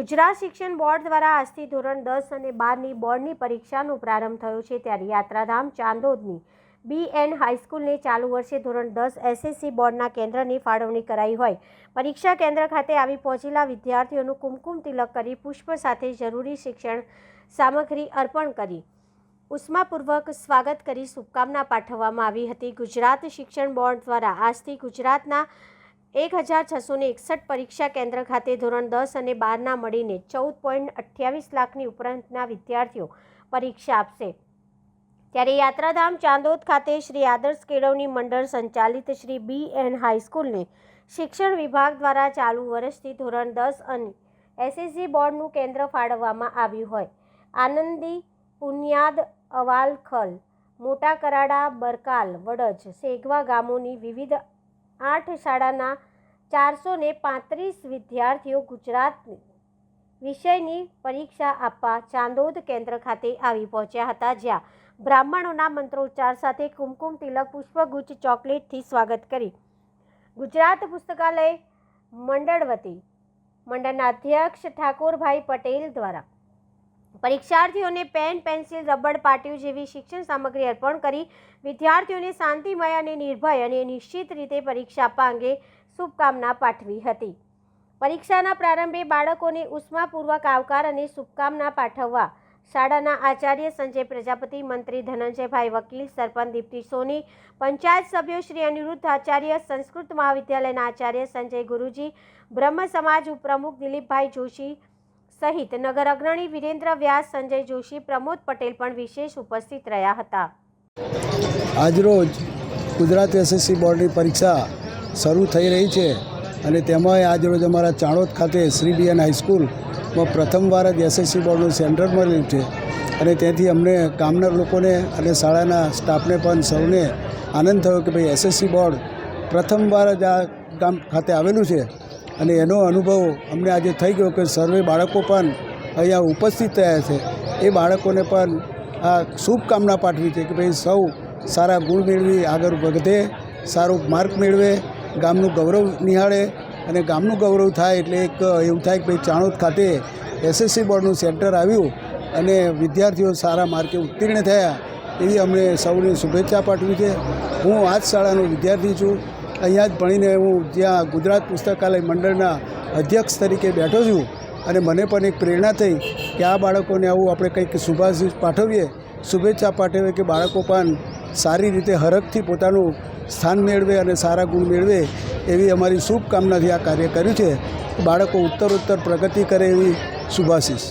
ગુજરાત શિક્ષણ બોર્ડ દ્વારા આજથી ધોરણ દસ અને બારની બોર્ડની પરીક્ષાનો પ્રારંભ થયો છે. ત્યારે યાત્રાધામ ચાંદોદની બી એન હાઈસ્કૂલને ચાલુ વર્ષે ધોરણ દસ એસએસસી બોર્ડના કેન્દ્રની ફાળવણી કરાઈ હોય. પરીક્ષા કેન્દ્ર ખાતે આવી પહોંચેલા વિદ્યાર્થીઓનું કુમકુમ તિલક કરી પુષ્પ સાથે જરૂરી શિક્ષણ સામગ્રી અર્પણ કરી ઉષ્માપૂર્વક સ્વાગત કરી શુભકામના પાઠવવામાં આવી હતી. ગુજરાત શિક્ષણ બોર્ડ દ્વારા આજથી ગુજરાતના એક હજાર છસો ને એકસઠ પરીક્ષા કેન્દ્ર ખાતે ધોરણ દસ અને બારના મળીને ચૌદ પોઈન્ટ અઠ્યાવીસ લાખની ઉપરાંતના વિદ્યાર્થીઓ પરીક્ષા આપશે. ત્યારે યાત્રાધામ ચાંદોદ ખાતે શ્રી આદર્શ કેળવણી મંડળ સંચાલિત શ્રી બી એન હાઈસ્કૂલને શિક્ષણ વિભાગ દ્વારા ચાલુ વર્ષથી ધોરણ દસ અને એસએસસી બોર્ડનું કેન્દ્ર ફાળવવામાં આવ્યું હોય. આનંદી, પુન્યાદ, અવાલખલ મોટા કરાડા બરકાલ, વડજ સેગવા ગામોની વિવિધ આઠ શાળાના ચારસો ને પાંત્રીસ વિદ્યાર્થીઓ ગુજરાતની વિષયની પરીક્ષા આપવા ચાંદોદ કેન્દ્ર ખાતે આવી પહોંચ્યા હતા, જ્યાં બ્રાહ્મણોના મંત્રોચ્ચાર સાથે કુમકુમ તિલક પુષ્પગુચ્છ ચોકલેટથી સ્વાગત કરી. ગુજરાત પુસ્તકાલય મંડળ વતી મંડળના અધ્યક્ષ ઠાકોરભાઈ પટેલ દ્વારા પરીક્ષાર્થીઓને પેન, પેન્સિલ, રબર પાટિયું જેવી શિક્ષણ સામગ્રી અર્પણ કરી વિદ્યાર્થીઓને શાંતિમય અને નિર્ભય અને નિશ્ચિત રીતે પરીક્ષા આપવા અંગે શુભકામના પાઠવી હતી. પરીક્ષાના પ્રારંભે બાળકોને ઉષ્માપૂર્વક આવકાર અને શુભકામના પાઠવવા શાળાના આચાર્ય સંજય પ્રજાપતિ, મંત્રી ધનંજયભાઈ વકીલ, સરપંચ દીપ્તિ સોની, પંચાયત સભ્યો શ્રી અનિરુદ્ધ આચાર્ય, સંસ્કૃત મહાવિદ્યાલયના આચાર્ય સંજય ગુરુજી, બ્રહ્મ સમાજ ઉપપ્રમુખ દિલીપભાઈ જોશી સહિત નગર અગ્રણી વિરેન્દ્ર વ્યાસ, સંજય જોશી, પ્રમોદ પટેલ પણ વિશેષ ઉપસ્થિત રહ્યા હતા. આજરોજ ગુજરાત એસએસસી બોર્ડની પરીક્ષા શરૂ થઈ રહી છે અને તેમાં આજરોજ અમારા ચાણોદ ખાતે શ્રી બીએન હાઈસ્કૂલમાં પ્રથમવાર જ એસએસસી બોર્ડનું સેન્ટર મળ્યું છે અને તેથી અમને ગામના લોકોને અને શાળાના સ્ટાફને પણ સૌને આનંદ થયો કે ભાઈ એસએસસી બોર્ડ પ્રથમવાર જ આ ગામ ખાતે આવેલું છે. અને એનો અનુભવ અમને આજે થઈ ગયો કે સર્વે બાળકો પણ અહીંયા ઉપસ્થિત થયા છે. એ બાળકોને પણ આ શુભકામના પાઠવી છે કે ભાઈ સૌ સારા ગુણ મેળવી, આગળ વધે, સારો માર્ક મેળવે, ગામનું ગૌરવ નિહાળે અને ગામનું ગૌરવ થાય એટલે એક એવું થાય કે ભાઈ ચાણોદ ખાતે એસએસસી બોર્ડનું સેન્ટર આવ્યું અને વિદ્યાર્થીઓ સારા માર્કે ઉત્તીર્ણ થયા. એવી અમને સૌને શુભેચ્છા પાઠવી છે. હું આ જ શાળાનો વિદ્યાર્થી છું. અહીંયા જ ભણીને હું જ્યાં ગુજરાત પુસ્તકાલય મંડળના અધ્યક્ષ તરીકે બેઠો છું અને મને પણ એક પ્રેરણા થઈ કે આ બાળકોને આવું આપણે કંઈક શુભાશીષ પાઠવીએ, શુભેચ્છા પાઠવીએ કે બાળકો પણ સારી રીતે હરખથી પોતાનું સ્થાન મેળવે અને સારા ગુણ મેળવે એવી અમારી શુભકામનાથી આ કાર્ય કર્યું છે. બાળકો ઉત્તરોત્તર પ્રગતિ કરે એવી શુભાશીષ.